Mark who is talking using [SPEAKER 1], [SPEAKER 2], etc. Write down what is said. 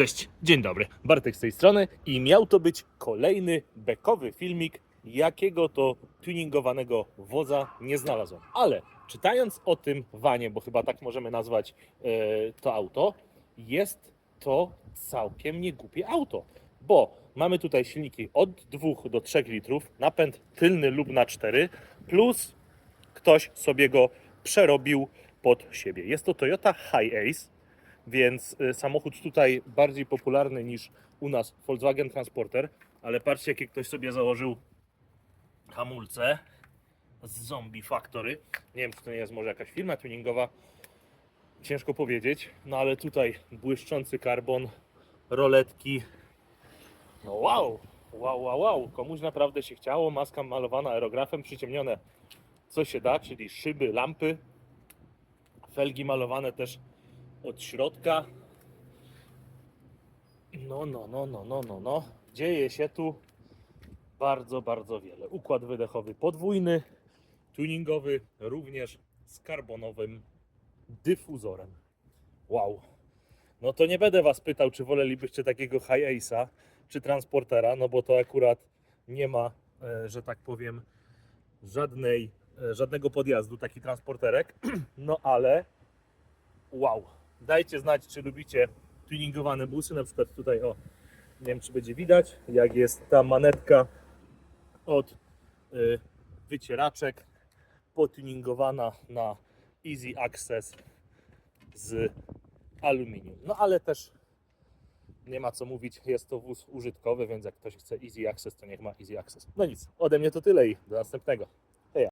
[SPEAKER 1] Cześć, dzień dobry. Bartek z tej strony i miał to być kolejny bekowy filmik, jakiego to tuningowanego woza nie znalazłem. Ale czytając o tym wanie, bo chyba tak możemy nazwać e, to auto, jest to całkiem niegłupie auto, bo mamy tutaj silniki od 2 do 3 litrów, napęd tylny lub na 4, plus ktoś sobie go przerobił pod siebie. Jest to Toyota High Ace, więc y, samochód tutaj bardziej popularny niż u nas Volkswagen Transporter, ale patrzcie jakie ktoś sobie założył hamulce z Zombie Factory. Nie wiem czy to nie jest może jakaś firma tuningowa, ciężko powiedzieć, no ale tutaj błyszczący karbon, roletki, no wow, wow, wow, wow, komuś naprawdę się chciało, maska malowana aerografem, przyciemnione. Co się da, czyli szyby, lampy, felgi malowane też od środka. No, no, no, no, no, no, no. Dzieje się tu bardzo, bardzo wiele. Układ wydechowy podwójny, tuningowy również z karbonowym dyfuzorem. Wow. No to nie będę Was pytał, czy wolelibyście takiego High Ace'a, czy Transportera, no bo to akurat nie ma, e, że tak powiem, żadnej, e, żadnego podjazdu, taki transporterek. No ale wow. Dajcie znać, czy lubicie tuningowane busy. Na przykład tutaj, o, nie wiem, czy będzie widać, jak jest ta manetka od y, wycieraczek potuningowana na Easy Access z aluminium. No ale też nie ma co mówić, jest to wóz użytkowy, więc jak ktoś chce Easy Access, to niech ma Easy Access. No nic, ode mnie to tyle i do następnego.